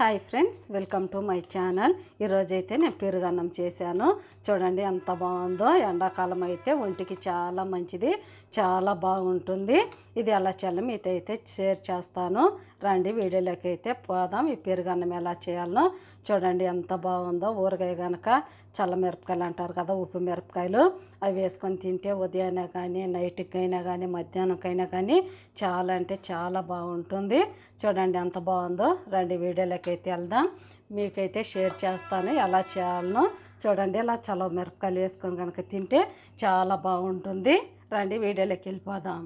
Hi friends welcome to my channel. ఈరోజైతే నేను పెరుగన్నం చేశాను. చూడండి ఎంత బాగుందో ఎండాకాలం అయితే ఒంటికి చాలా మంచిది చాలా బాగుంటుంది. ఇది ఎలా చేయాలో మీతో అయితే షేర్ చేస్తాను. రండి వీడియోలోకి అయితే పోదాం. ఈ పెరుగన్నం ఎలా చేయాలో చూడండి ఎంత బాగుందో. ఊరగాయ కనుక చల్ల మిరపకాయలు అంటారు కదా ఉప్పు మిరపకాయలు. అవి వేసుకొని తింటే ఉదయాన్నే కానీ నైట్కి అయినా కానీ మధ్యాహ్నంకైనా కానీ చాలా అంటే చాలా బాగుంటుంది. చూడండి ఎంత బాగుందో. రండి వీడియోలోకి అయితే వెళ్దాం. మీకైతే షేర్ చేస్తాను. ఎలా చేయాలనో చూడండి. ఇలా చలో మిరపకాయలు వేసుకొని కనుక తింటే చాలా బాగుంటుంది. రండి వీడియోలోకి వెళ్ళిపోదాం.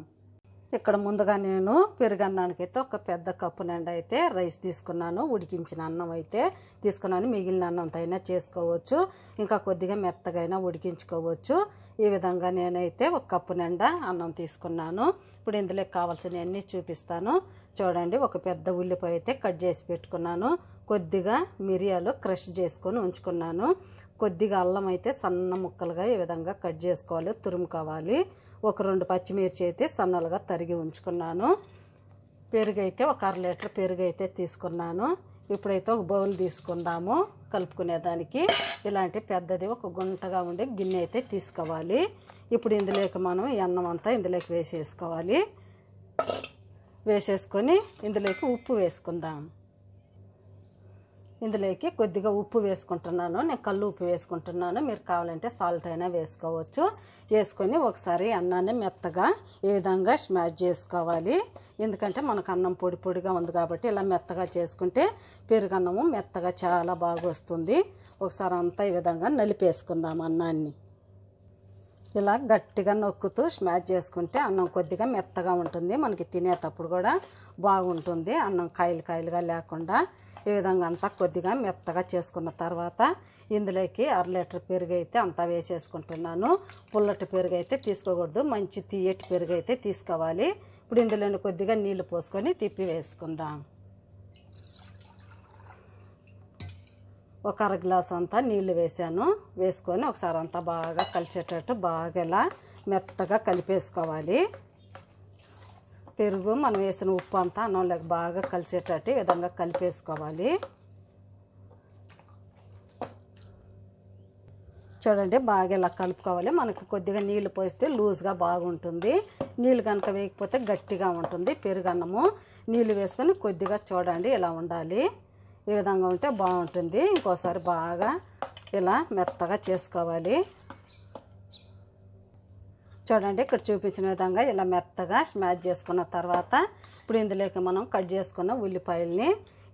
ఇక్కడ ముందుగా నేను పెరుగన్నానికైతే ఒక పెద్ద కప్పు నిండా అయితే రైస్ తీసుకున్నాను. ఉడికించిన అన్నం అయితే తీసుకున్నాను. మిగిలిన అన్నంతో అయినా చేసుకోవచ్చు. ఇంకా కొద్దిగా మెత్తగా అయినా ఉడికించుకోవచ్చు. ఈ విధంగా నేనైతే ఒక కప్పు నిండా అన్నం తీసుకున్నాను. ఇప్పుడు ఇందులో కావాల్సినవి అన్నీ చూపిస్తాను. చూడండి ఒక పెద్ద ఉల్లిపాయ అయితే కట్ చేసి పెట్టుకున్నాను. కొద్దిగా మిరియాలు క్రష్ చేసుకొని ఉంచుకున్నాను. కొద్దిగా అల్లం అయితే సన్న ముక్కలుగా ఈ విధంగా కట్ చేసుకోవాలి తురుముకోవాలి ఒక రెండు పచ్చిమిర్చి అయితే సన్నలుగా తరిగి ఉంచుకున్నాను. పెరుగు అయితే ఒక అర లీటర్ పెరుగు అయితే తీసుకున్నాను. ఇప్పుడైతే ఒక బౌల్ తీసుకుందాము కలుపుకునేదానికి. ఇలాంటి పెద్దది ఒక గుంటగా ఉండే గిన్నె అయితే తీసుకోవాలి. ఇప్పుడు ఇందులోకి మనం అన్నం అంతా ఇందులోకి వేసేసుకోవాలి. వేసేసుకొని ఇందులోకి ఉప్పు వేసుకుందాం. ఇందులోకి కొద్దిగా ఉప్పు వేసుకుంటున్నాను. నేను కళ్ళు ఉప్పు వేసుకుంటున్నాను. మీరు కావాలంటే సాల్ట్ అయినా వేసుకోవచ్చు. వేసుకొని ఒకసారి అన్నాన్ని మెత్తగా ఈ విధంగా స్మాష్ చేసుకోవాలి. ఎందుకంటే మనకు అన్నం పొడి పొడిగా ఉంది కాబట్టి ఇలా మెత్తగా చేసుకుంటే పెరుగన్నము మెత్తగా చాలా బాగా వస్తుంది ఒకసారి అంతా ఈ విధంగా నలిపేసుకుందాం అన్నాన్ని. ఇలా గట్టిగా నొక్కుతూ స్మాష్ చేసుకుంటే అన్నం కొద్దిగా మెత్తగా ఉంటుంది. మనకి తినేటప్పుడు కూడా బాగుంటుంది. అన్నం కాయలు కాయలుగా లేకుండా ఈ విధంగా అంతా కొద్దిగా మెత్తగా చేసుకున్న తర్వాత ఇందులోకి అర లీటర్ పెరుగు అయితే అంతా వేసేసుకుంటున్నాను. పుల్లటి పెరుగు అయితే తీసుకోకూడదు. మంచి తీయటి పెరుగు అయితే తీసుకోవాలి. ఇప్పుడు ఇందులోని కొద్దిగా నీళ్ళు పోసుకొని తిప్పి వేసుకుందాం. ఒక అర గ్లాస్ అంతా నీళ్ళు వేసాను. వేసుకొని ఒకసారి అంతా బాగా కలిసేటట్టు బాగా ఇలా మెత్తగా కలిపేసుకోవాలి. పెరుగు మనం వేసిన ఉప్పు అంతా అన్నంలోకి బాగా కలిసేటట్టు ఈ విధంగా కలిపేసుకోవాలి. చూడండి బాగా ఇలా కలుపుకోవాలి. మనకు కొద్దిగా నీళ్ళు పోస్తే లూజ్గా బాగుంటుంది. నీళ్ళు కనుక వేయకపోతే గట్టిగా ఉంటుంది. పెరుగు అన్నము నీళ్ళు వేసుకొని కొద్దిగా చూడండి ఇలా ఉండాలి. ఈ విధంగా ఉంటే బాగుంటుంది. ఇంకోసారి బాగా ఇలా మెత్తగా చేసుకోవాలి. చూడండి ఇక్కడ చూపించిన విధంగా ఇలా మెత్తగా స్మాష్ చేసుకున్న తర్వాత ఇప్పుడు ఇందులోకి మనం కట్ చేసుకున్న ఉల్లిపాయల్ని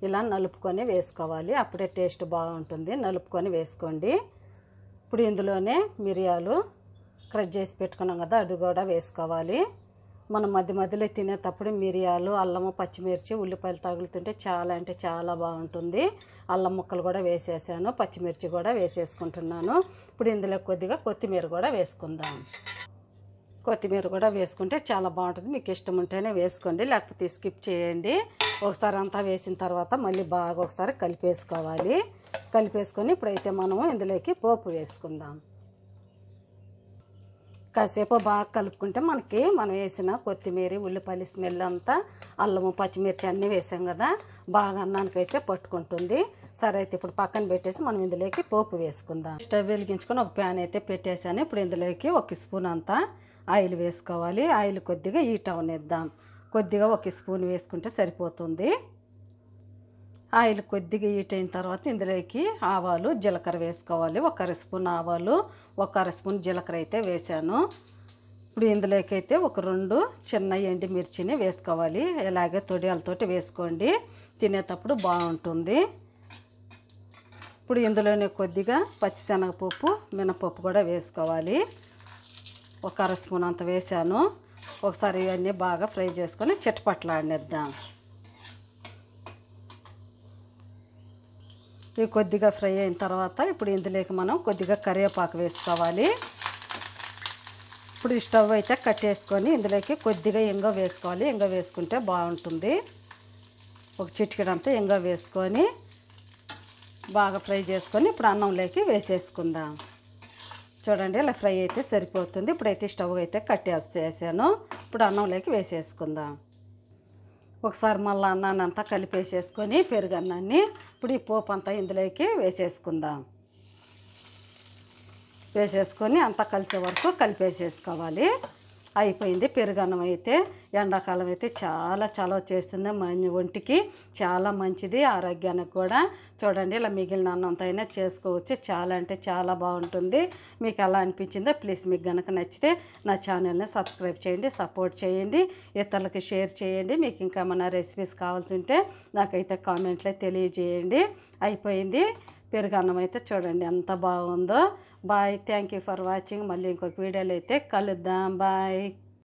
ఇలా నలుపుకొని వేసుకోవాలి. అప్పుడే టేస్ట్ బాగుంటుంది. నలుపుకొని వేసుకోండి. ఇప్పుడు ఇందులోనే మిరియాలు క్రష్ చేసి పెట్టుకున్నాం కదా అది కూడా వేసుకోవాలి. మనం మధ్య మధ్యలో తినేటప్పుడు మిరియాలు అల్లము పచ్చిమిర్చి ఉల్లిపాయలు తగులుతుంటే చాలా అంటే చాలా బాగుంటుంది. అల్లం ముక్కలు కూడా వేసేసాను పచ్చిమిర్చి కూడా వేసేసుకుంటున్నాను. ఇప్పుడు ఇందులో కొద్దిగా కొత్తిమీర కూడా వేసుకుందాం. కొత్తిమీర కూడా వేసుకుంటే చాలా బాగుంటుంది. మీకు ఇష్టం ఉంటేనే వేసుకోండి లేకపోతే స్కిప్ చేయండి. ఒకసారి అంతా వేసిన తర్వాత మళ్ళీ బాగా ఒకసారి కలిపేసుకోవాలి. కలిపేసుకొని ఇప్పుడైతే మనము ఇందులోకి పోపు వేసుకుందాం. కాసేపు బాగా కలుపుకుంటే మనకి మనం వేసిన కొత్తిమీర ఉల్లిపల్లి స్మెల్ అంతా అల్లము పచ్చిమిర్చి అన్నీ వేసాం కదా బాగా అన్నానికైతే పట్టుకుంటుంది. సరే అయితే ఇప్పుడు పక్కన పెట్టేసి మనం ఇందులోకి పోపు వేసుకుందాం. స్టవ్ వెలిగించుకొని ఒక ప్యాన్ అయితే పెట్టేసాను ఇప్పుడు ఇందులోకి ఒక స్పూన్ అంతా ఆయిల్ వేసుకోవాలి. ఆయిల్ కొద్దిగా హీట్ అవనిద్దాం కొద్దిగా ఒక స్పూన్ వేసుకుంటే సరిపోతుంది. ఆయిల్ కొద్దిగా హీట్ అయిన తర్వాత ఇందులోకి ఆవాలు జీలకర్ర వేసుకోవాలి. ఒక అర స్పూన్ ఆవాలు ఒక అర స్పూన్ జీలకర్ర అయితే వేసాను. ఇప్పుడు ఇందులోకి అయితే ఒక రెండు చిన్న ఎండి మిర్చిని వేసుకోవాలి. ఇలాగే తొడియాలతోటి వేసుకోండి. తినేటప్పుడు బాగుంటుంది. ఇప్పుడు ఇందులోనే కొద్దిగా పచ్చిశనగపప్పు మినపప్పు కూడా వేసుకోవాలి. ఒక అర స్పూన్ అంత వేసాను. ఒకసారి ఇవన్నీ బాగా ఫ్రై చేసుకొని చిట్టపట్లాడినిద్దాం ఇవి కొద్దిగా ఫ్రై అయిన తర్వాత ఇప్పుడు ఇందులోకి మనం కొద్దిగా కరివేపాకు వేసుకోవాలి. ఇప్పుడు స్టవ్ అయితే కట్టేసుకొని ఇందులోకి కొద్దిగా ఎంగ వేసుకోవాలి. ఎంగ వేసుకుంటే బాగుంటుంది. ఒక చిటికెడంతా ఎంగ వేసుకొని బాగా ఫ్రై చేసుకొని ఇప్పుడు అన్నంలోకి వేసేసుకుందాం. చూడండి ఇలా ఫ్రై అయితే సరిపోతుంది. ఇప్పుడైతే స్టవ్ అయితే కట్టేసేసాను ఇప్పుడు అన్నంలోకి వేసేసుకుందాం. ఒకసారి మళ్ళీ అన్నానంతా కలిపేసేసుకొని పెరుగన్నాన్ని. ఇప్పుడు ఈ పోపు అంతా ఇందులోకి వేసేసుకుందాం. వేసేసుకొని అంతా కలిసే వరకు కలిపేసేసుకోవాలి. అయిపోయింది. పెరుగన్నం అయితే ఎండాకాలం అయితే చాలా చలవ చేస్తుంది మన ఒంటికి చాలా మంచిది ఆరోగ్యానికి కూడా. చూడండి ఇలా మిగిలిన అన్నంత అయినా చేసుకోవచ్చు. చాలా అంటే చాలా బాగుంటుంది. మీకు ఎలా అనిపించిందో ప్లీజ్ మీకు కనుక నచ్చితే నా ఛానల్ని సబ్స్క్రైబ్ చేయండి సపోర్ట్ చేయండి ఇతరులకు షేర్ చేయండి. మీకు ఇంకా ఏమైనా రెసిపీస్ కావాల్సి ఉంటే నాకైతే కామెంట్లో తెలియజేయండి. అయిపోయింది. పెరుగన్నం అయితే చూడండి ఎంత బాగుందో. Bye thank you for watching మళ్ళీ ఇంకొక వీడియోలో అయితే కలుద్దాం. బాయ్.